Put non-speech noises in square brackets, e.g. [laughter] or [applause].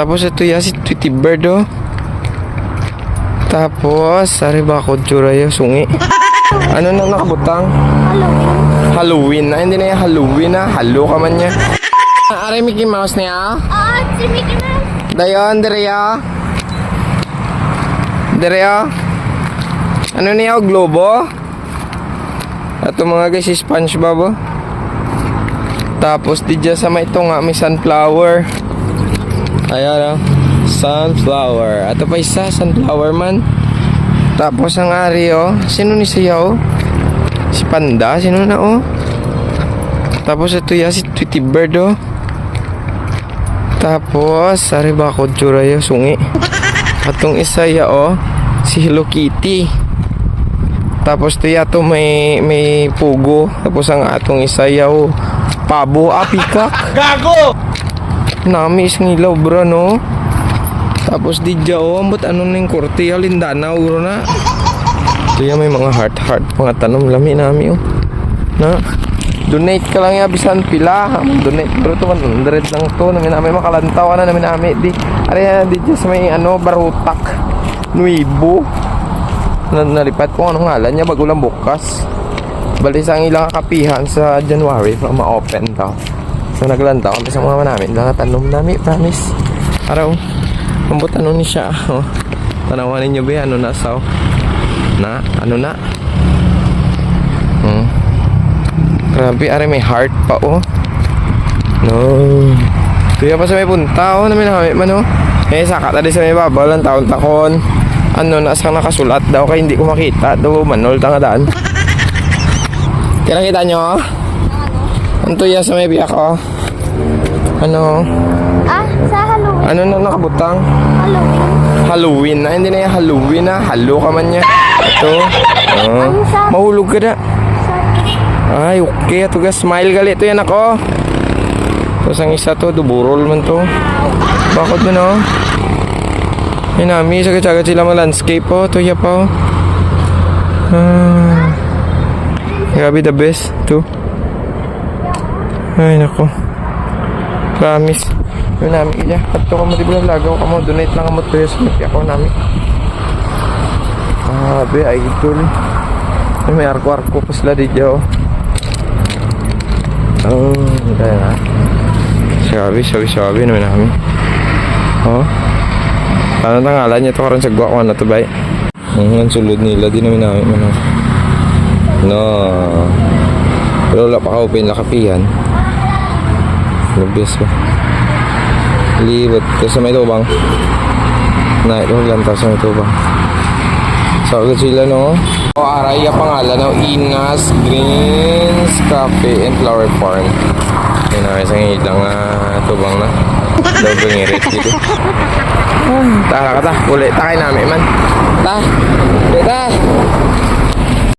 Tapos ito ya si Tweety Bird oh. Tapos, sari ba ako tsura yung sungi? [laughs] Ano na nakabutang? Halloween. Halloween na, hindi na yung Halloween na. Halo ka man niya. Aray Mickey Mouse niya. Ah, si Mickey Mouse. Dayon, Derea. Derea. Ano niya, oh, globo? Ito mga guys, si Spongebob oh. Tapos di dyan sa may ito nga, may sunflower. Ayan oh. Sunflower. Ito pa isa, sunflower man. Tapos ang ari oh. Sino ni siya oh? Si Panda, sino na oh? Tapos ito ya, si Tweety Bird oh. Tapos, sari ba ako tsura yung sungi? [laughs] Atong isa ya oh, si Hello Kitty. Tapos to ya to may may pugo. Tapos ang atong isa ya oh, pabo apikak. Gago! Nami isang ilaw bro no. Tapos di oh, ambot ano ning korte halindana uro na. Ito ya may mga heart heart mga tanom lami nami oh. Na. Donate ka lang ya bisan pila. Donate bro to 100 lang to namin namin makalantaw na namin namin di. Ari di dya sa may ano barutak. Nuibo. Na, nalipat ko anong ngalan niya bago lang bukas. Bali sa ang ilang kapihan sa January pa ma-open daw. So naglantaw kami sa mga namin. Lang tanom namin, promise. Araw. Ambot ano ni siya. [laughs] Oh. Tanawanin niyo ba ano na saw? Na? Ano na? Hmm. Grabe, are may heart pa oh. No. Kaya pa sa may punta oh, namin namin man oh. Eh, saka tadi sa may babaw lang taon takon. Ano, nasa nakasulat daw kaya hindi ko makita. Daw manol tanga daan. Kaya kita nyo? Ang tuya sa may biyak oh. Ano? Ah, sa Halloween. Ano na nakabutang? Halloween. Halloween na. Hindi na yung Halloween na. Halo ka man niya. Ito. Oh. Mahulog ka na. Ay, okay. Ito ga. Smile gali. Ito yan ako. Tapos ang isa to. Duburol man to. Bakit mo no? Ay nami. Sagat-sagat sila mga landscape po. Ito ya pa. oh. Ah. Grabe the best. Ito. Ay nako. Promise. Yun namin kaya. At ito ka mo di ba lagaw ka mo. Donate lang ka mo. Tuyas mo. Kaya ako namin. Grabe, idol. Ay, may arko-arko pa sila di dyan. Oh, kaya na. Sabi, sabi, sabi naman namin. Oh. Ano na ngalan niya to karon sa gwa ko na to bay? Ang sulod nila di namin namin ano. No. Pero wala pa ka open lakapian. Lubis ba? Libot. Tapos sa may tubang. Na, ito lang tapos sa may tubang. So, agad sila, no? O, aray, yung pangalan, no? Inas Greens Cafe and Flower Farm. Yun na, isang ilang uh, tubang na. Doble ngirit dito. Tara ka ta, ulit. Takay namin man. Ta, ulit.